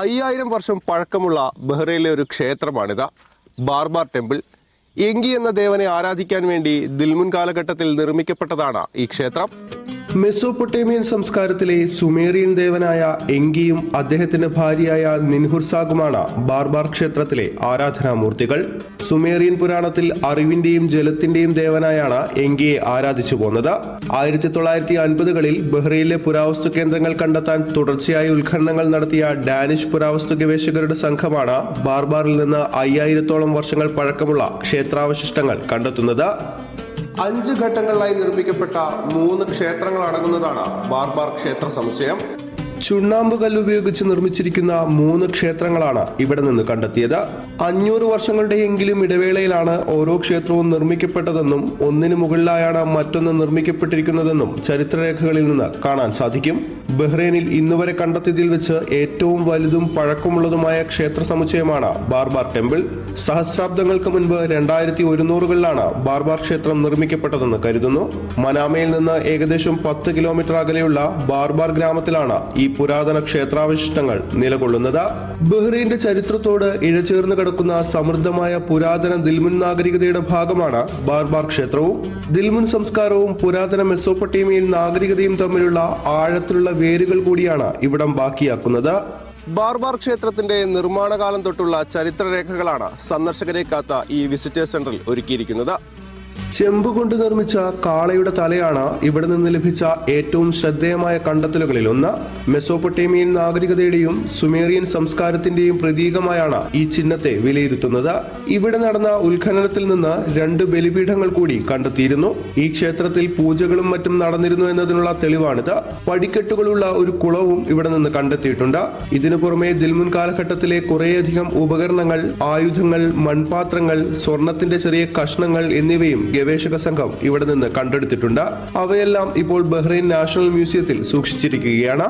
അയ്യായിരം വർഷം പഴക്കമുള്ള ബഹ്റയിലെ ഒരു ക്ഷേത്രമാണിത്. Barbar temple. എങ്കി എന്ന ദേവനെ ആരാധിക്കാൻ വേണ്ടി ദിൽമുൻ കാലഘട്ടത്തിൽ നിർമ്മിക്കപ്പെട്ടതാണ് ഈ ക്ഷേത്രം. മെസോപ്പൊട്ടേമിയൻ സംസ്കാരത്തിലെ സുമേറിയൻ ദേവനായ എങ്കിയും അദ്ദേഹത്തിന്റെ ഭാര്യയായ നിൻഹുർസാഗുമാണ് ബാർബാർ ക്ഷേത്രത്തിലെ ആരാധനാമൂർത്തികൾ. സുമേറിയൻ പുരാണത്തിൽ അറിവിന്റെയും ജലത്തിന്റെയും ദേവനായാണ് എങ്കിയെ ആരാധിച്ചു പോന്നത്. ആയിരത്തി തൊള്ളായിരത്തി അൻപതുകളിൽ ബഹ്റൈനിലെ പുരാവസ്തു കേന്ദ്രങ്ങൾ കണ്ടെത്താൻ തുടർച്ചയായി ഉത്ഖനനങ്ങൾ നടത്തിയ ഡാനിഷ് പുരാവസ്തു ഗവേഷകരുടെ സംഘമാണ് ബാർബാറിൽ നിന്ന് അയ്യായിരത്തോളം വർഷങ്ങൾ പഴക്കമുള്ള ക്ഷേത്രാവശിഷ്ടങ്ങൾ കണ്ടെത്തുന്നത്. അഞ്ച് ഘട്ടങ്ങളിലായി നിർമ്മിക്കപ്പെട്ട മൂന്ന് ക്ഷേത്രങ്ങൾ അടങ്ങുന്നതാണ് ബാർബാർ ക്ഷേത്ര സമുച്ചയം ചുണ്ണാമ്പ് കല്ല് ഉപയോഗിച്ച് നിർമ്മിച്ചിരിക്കുന്ന മൂന്ന് ക്ഷേത്രങ്ങളാണ് ഇവിടെ നിന്ന് കണ്ടെത്തിയത്. അഞ്ഞൂറ് വർഷങ്ങളുടെയെങ്കിലും ഇടവേളയിലാണ് ഓരോ ക്ഷേത്രവും നിർമ്മിക്കപ്പെട്ടതെന്നും ഒന്നിന് മുകളിലായാണ് മറ്റൊന്ന് നിർമ്മിക്കപ്പെട്ടിരിക്കുന്നതെന്നും ചരിത്രരേഖകളിൽ നിന്ന് കാണാൻ സാധിക്കും. ബഹ്റൈനിൽ ഇന്നുവരെ കണ്ടെത്തിയതിൽ വെച്ച് ഏറ്റവും വലുതും പഴക്കമുള്ളതുമായ ക്ഷേത്ര സമുച്ചയമാണ് ബാർബാർ ടെമ്പിൾ. സഹസ്രാബ്ദങ്ങൾക്ക് മുൻപ് രണ്ടായിരത്തി ഒരുന്നൂറുകളിലാണ് ബാർബാർ ക്ഷേത്രം നിർമ്മിക്കപ്പെട്ടതെന്ന് കരുതുന്നു. മനാമയിൽ നിന്ന് ഏകദേശം പത്ത് കിലോമീറ്റർ അകലെയുള്ള ബാർബാർ ഗ്രാമത്തിലാണ് ഈ പുരാതന ക്ഷേത്രാവശിഷ്ടങ്ങൾ നിലകൊള്ളുന്നത്. ബഹ്റൈന്റെ ചരിത്രത്തോട് ഇഴചേർന്ന് കിടക്കുന്ന സമൃദ്ധമായ പുരാതന ദിൽമുൻ നാഗരികതയുടെ ഭാഗമാണ് ബാർബാർ ക്ഷേത്രവും. ദിൽമുൻ സംസ്കാരവും പുരാതന മെസ്സോപ്പൊട്ടേമിയൻ നാഗരികതയും തമ്മിലുള്ള ആഴത്തിലുള്ള വേരുകൾ കൂടിയാണ് ഇവിടം ബാക്കിയാക്കുന്നത്. ബാർബാർ ക്ഷേത്രത്തിന്റെ നിർമ്മാണകാലം തൊട്ടുള്ള ചരിത്രരേഖകളാണ് സന്ദർശകരെ കാത്ത ഈ വിസിറ്റേഴ്സ് സെന്ററിൽ ഒരുക്കിയിരിക്കുന്നത്. ചെമ്പ് കൊണ്ട് നിർമ്മിച്ച കാളയുടെ തലയാണ് ഇവിടെ നിന്ന് ലഭിച്ച ഏറ്റവും ശ്രദ്ധേയമായ കണ്ടെത്തലുകളിൽ ഒന്ന്. മെസോപ്പൊട്ടേമിയൻ നാഗരികതയുടെയും സുമേറിയൻ സംസ്കാരത്തിന്റെയും പ്രതീകമായാണ് ഈ ചിഹ്നത്തെ വിലയിരുത്തുന്നത്. ഇവിടെ നടന്ന ഉത്ഖനനത്തിൽ നിന്ന് രണ്ട് ബലിപീഠങ്ങൾ കൂടി കണ്ടെത്തിയിരുന്നു. ഈ ക്ഷേത്രത്തിൽ പൂജകളും മറ്റും നടന്നിരുന്നു എന്നതിനുള്ള തെളിവാണിത്. പടിക്കെട്ടുകളുള്ള ഒരു കുളവും ഇവിടെ നിന്ന് കണ്ടെത്തിയിട്ടുണ്ട്. ഇതിനു പുറമെ ദിൽമുൻ കാലഘട്ടത്തിലെ കുറേയധികം ഉപകരണങ്ങൾ ആയുധങ്ങൾ മൺപാത്രങ്ങൾ സ്വർണത്തിന്റെ ചെറിയ കഷ്ണങ്ങൾ എന്നിവയും ഗവേഷക സംഘം ഇവിടെ നിന്ന് കണ്ടെടുത്തിട്ടുണ്ട്. അവയെല്ലാം ഇപ്പോൾ ബഹ്റൈൻ നാഷണൽ മ്യൂസിയത്തിൽ സൂക്ഷിച്ചിരിക്കുകയാണ്.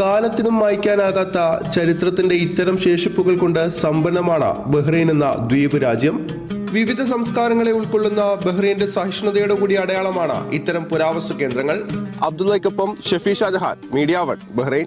കാലത്തിനും മായ്ക്കാനാകാത്ത ചരിത്രത്തിന്റെ ഇത്തരം ശേഷിപ്പുകൾ കൊണ്ട് സമ്പന്നമാണ് ബഹ്റൈൻ എന്ന ദ്വീപ് രാജ്യം വിവിധ സംസ്കാരങ്ങളെ ഉൾക്കൊള്ളുന്ന ബഹ്റൈന്റെ സഹിഷ്ണുതയുടെ കൂടി അടയാളമാണ് ഇത്തരം പുരാവസ്തു കേന്ദ്രങ്ങൾ. അബ്ദുള്ളയ്ക്കൊപ്പം Shefi Shajahan media one Bahrain.